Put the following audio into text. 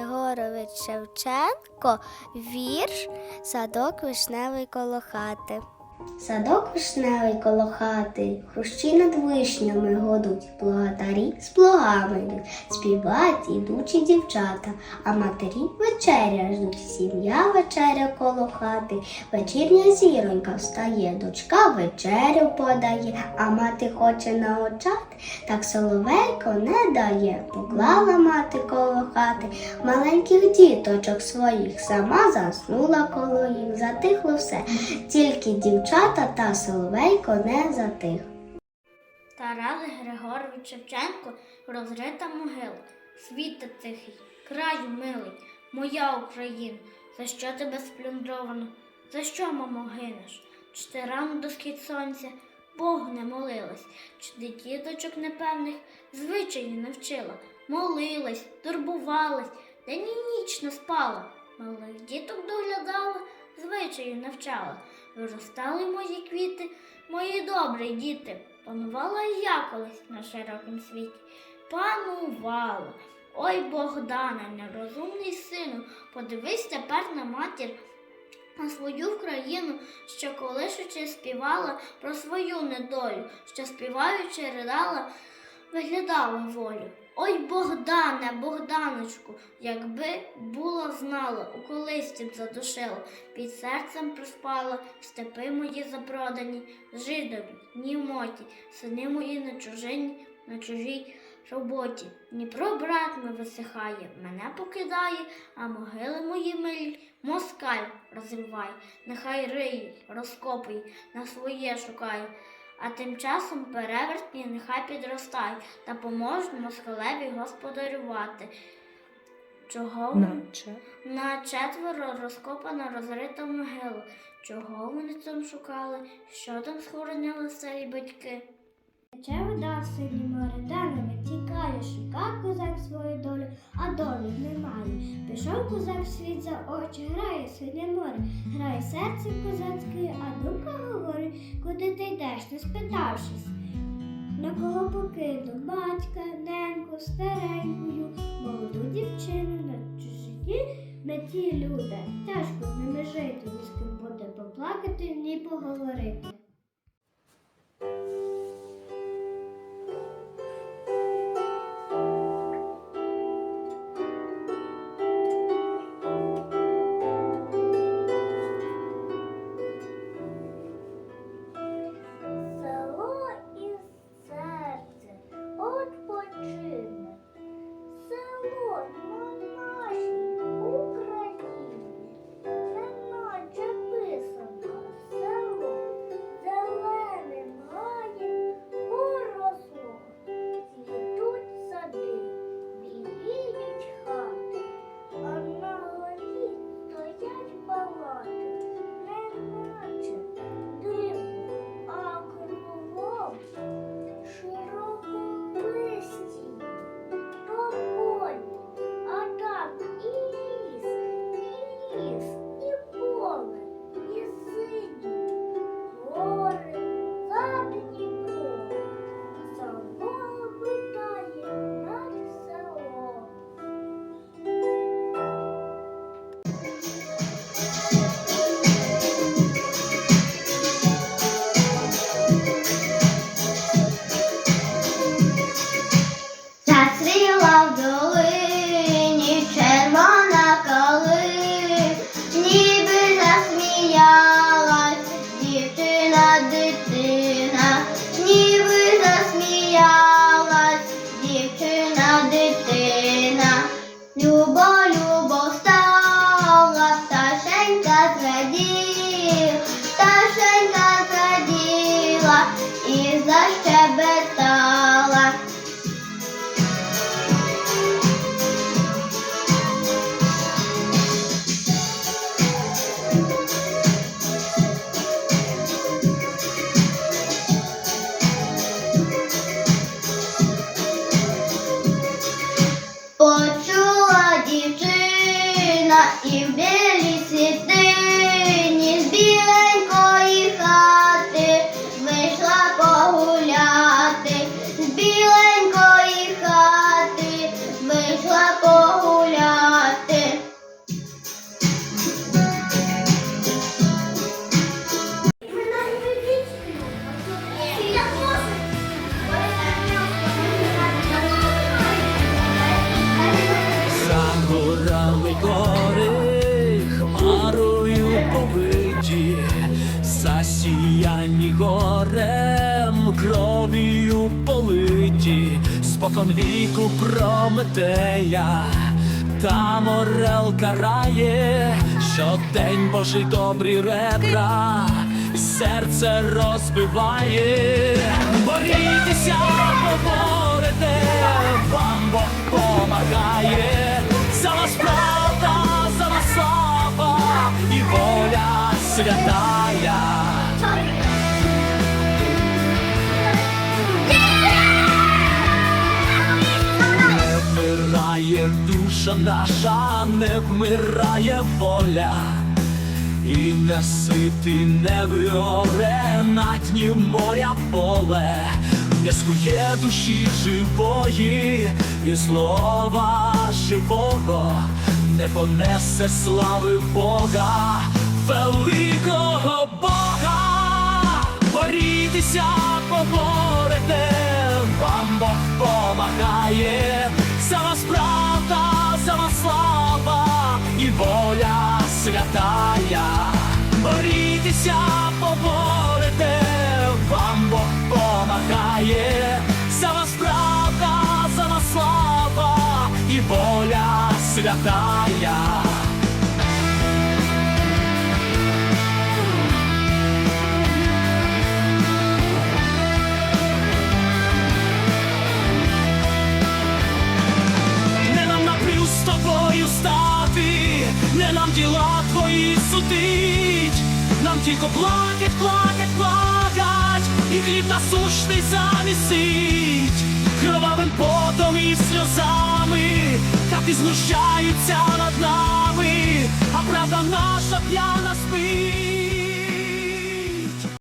Григорович Шевченко, вірш Садок вишневий коло хати. Садок вишневий коло хати, хрущі над вишнями годуть, благодарі з плугами йдуть, співають ідучі дівчата, а матері вечеря ждуть, сім'я вечеря коло хати, вечірня зіронька встає, дочка вечерю подає, а мати хоче на очат, так соловейко не дає. Поклала мати коло хати маленьких діточок своїх, сама заснула коло їх, затихло все, тільки дівчата та соловейко не затих. Тарас Григорович Шевченко розрита могила. Світа тихий, краю милий, моя Україна, за що тебе сплюндровано? За що, мамо, гинеш? Чи ти рано до схід сонця Богу не молилась, чи ти діточок непевних звичаї навчила, молилась, турбувалась, день і ніч не спала, малих діток доглядала, звичаю навчала. Виростали мої квіти, мої добрі діти. Панувала я колись на широкім світі. Панувала. Ой, Богдане, нерозумний сину, подивись тепер на матір, на свою країну, що колишучи співала про свою недолю, що співаючи ридала, виглядала волю. Ой, Богдане, Богданочку, якби була знала, у колисті б задушила, під серцем приспала, степи мої запродані, жидові, німоті, сини мої на чужині, на чужій роботі. Дніпро брат не висихає, мене покидає, а могили мої милі москаль розриває, нехай риє, розкопує, на своє шукає. А тим часом перевертні нехай підростають та поможуть москалеві господарювати. Чого? Наче. На четверо розкопана розрита могила. Чого вони там шукали? Що там схороняли старі батьки? Тече вода в синє море, де не витікає, шукав козак світ за очі, грає синє море, грає серце козацьке, а думка говорить, куди ти йдеш, не спитавшись. На кого покину батька, неньку, старенькою, молоду дівчину на чужині, на ті люди. Тяжко з ними жити, ні з ким буде поплакати, ні поговорити. Rastreo кров'ю политі, спокон віку Прометея, та морел карає, щодень Божий добрі ребра, серце розбиває, душа наша, не вмирає воля, і не ситий не виоре на дні моря поле, не скує душі живої, і слова живого не понесе слави Бога, великого Бога. Борітеся, поборете, вам Бог помагає, Борітеся, поборете, вам Бог помагає, за вас правда, за вас слава і воля святая. Не нам напрю з тобою стати, не нам діла твої судить, нам тільки плакать, плакать, плакать, і хліб насущний замісить, кровавим потом і сльозами, так і знущаються над нами, а правда наша п'яна спить.